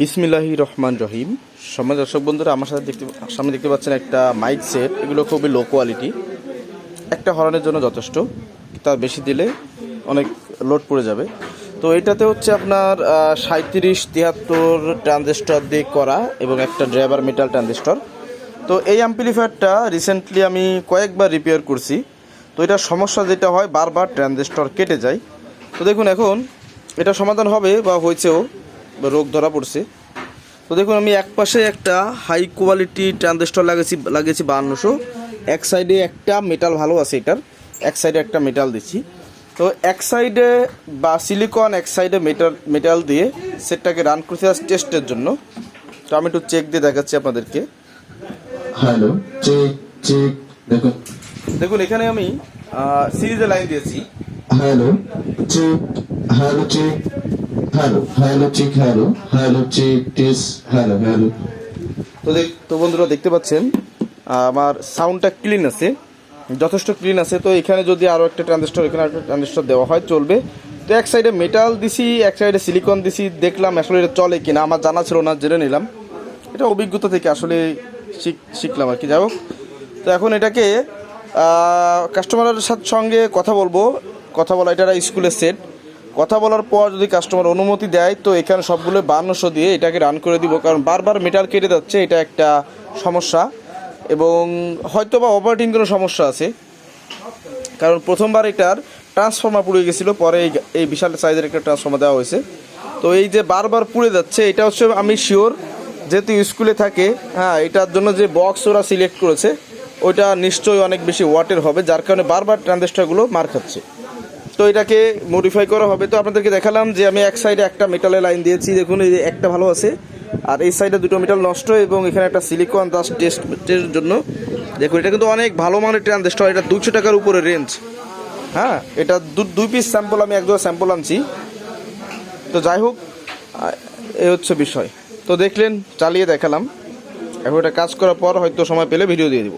বিসমিল্লাহি রহমান রহিম। সমাজ দর্শক বন্ধুরা, আমার সাথে দেখতে সামনে দেখতে পাচ্ছেন একটা মাইক সেট এগুলো খুবই লো কোয়ালিটি একটা হরনের জন্য যথেষ্ট। তার বেশি দিলে অনেক লোড পড়ে যাবে। তো এটাতে হচ্ছে আপনার সাঁত্রিশ তিয়াত্তর ট্রানজিস্টর দিয়ে করা এবং একটা ড্রাইভার মেটাল ট্রানজিস্টর তো এই অ্যাম্পলিফায়ারটা রিসেন্টলি আমি কয়েকবার রিপেয়ার করছি। তো এটা সমস্যা যেটা হয়, বারবার ট্রানজিস্টর কেটে যায়। তো দেখুন এখন এটা সমাধান হবে বা হয়েছেও রোগ ধরা পড়ছে। তো দেখুন আমি এক পাশে একটা হাই কোয়ালিটি ট্রানজিস্টর লাগিয়েছি লাগিয়েছি বাহান্নশো। এক সাইডে একটা মেটাল ভালো আছে এটার। এক সাইডে একটা মেটাল দিচ্ছি। তো এক সাইডে বা সিলিকন এক সাইডে মেটাল মেটাল দিয়ে সেটটাকে রান করতে টেস্টের জন্য। তো আমি একটু চেক দিয়ে দেখাচ্ছি আপনাদেরকে। হ্যালো চেক চেক দেখুন। দেখুন এখানে আমি সিরিজে লাইন দিয়েছি। Hello check hello check hello hello check hello hello check test hello hello. তো দেখ, তো বন্ধুরা দেখতে পাচ্ছেন, আমার সাউন্ডটা ক্লিন আছে, যথেষ্ট ক্লিন আছে। তো এখানে যদি আরও একটা ট্রানজিস্টর এখানে একটা ট্রানজিস্টর দেওয়া হয়, চলবে। তো এক সাইডে মেটাল দিছি, এক সাইডে সিলিকন দিছি, দেখলাম আসলে এটা চলে কিনা, আমার জানা ছিল না, জেনে নিলাম। এটা অভিজ্ঞতা থেকে আসলে শিখ- শিখলাম আর কি, যাই হোক। তো এখন এটাকে কাস্টমারের সাথে, সঙ্গে কথা বলব। কথা বলা এটা স্কুলের সেট কথা বলার পর যদি কাস্টমার অনুমতি দেয়, তো এখানে সবগুলো বান্নশো দিয়ে এটাকে রান করে দিব। কারণ বারবার মেটাল কেটে যাচ্ছে, এটা একটা সমস্যা। এবং হয়তো বা অপারেটিং কোনো সমস্যা আছে। কারণ প্রথমবার এটার ট্রান্সফর্মার পুড়ে গেছিল, পরে এই বিশাল সাইজের একটা ট্রান্সফর্মার দেওয়া হয়েছে। তো এই যে বারবার পুড়ে যাচ্ছে, এটা হচ্ছে আমি শিওর যেহেতু স্কুলে থাকে হ্যাঁ এটার জন্য যে বক্স ওরা সিলেক্ট করেছে ওইটা নিশ্চয়ই অনেক বেশি ওয়াটের হবে, যার কারণে বারবার ট্রানজিস্টারগুলো মার খাচ্ছে তো এটাকে মডিফাই করা হবে। তো আপনাদেরকে দেখালাম যে আমি এক সাইডে একটা মেটালের লাইন দিয়েছি। দেখুন, এই একটা ভালো আছে। আর এই সাইডে দুটো মেটাল নষ্ট এবং এখানে একটা সিলিকন দাস টেস্ট টেস্টের জন্য। দেখুন, এটা কিন্তু অনেক ভালো মানের ট্রানজিস্টার এটা দুশো টাকার উপরে রেঞ্জ হ্যাঁ এটা দুই পিস স্যাম্পল আমি এক দুটো স্যাম্পল আনছি। তো যাই হোক এ হচ্ছে বিষয়। তো দেখলেন, চালিয়ে দেখালাম। এখন এটা কাজ করার পর হয়তো সময় পেলে ভিডিও দিয়ে দিব।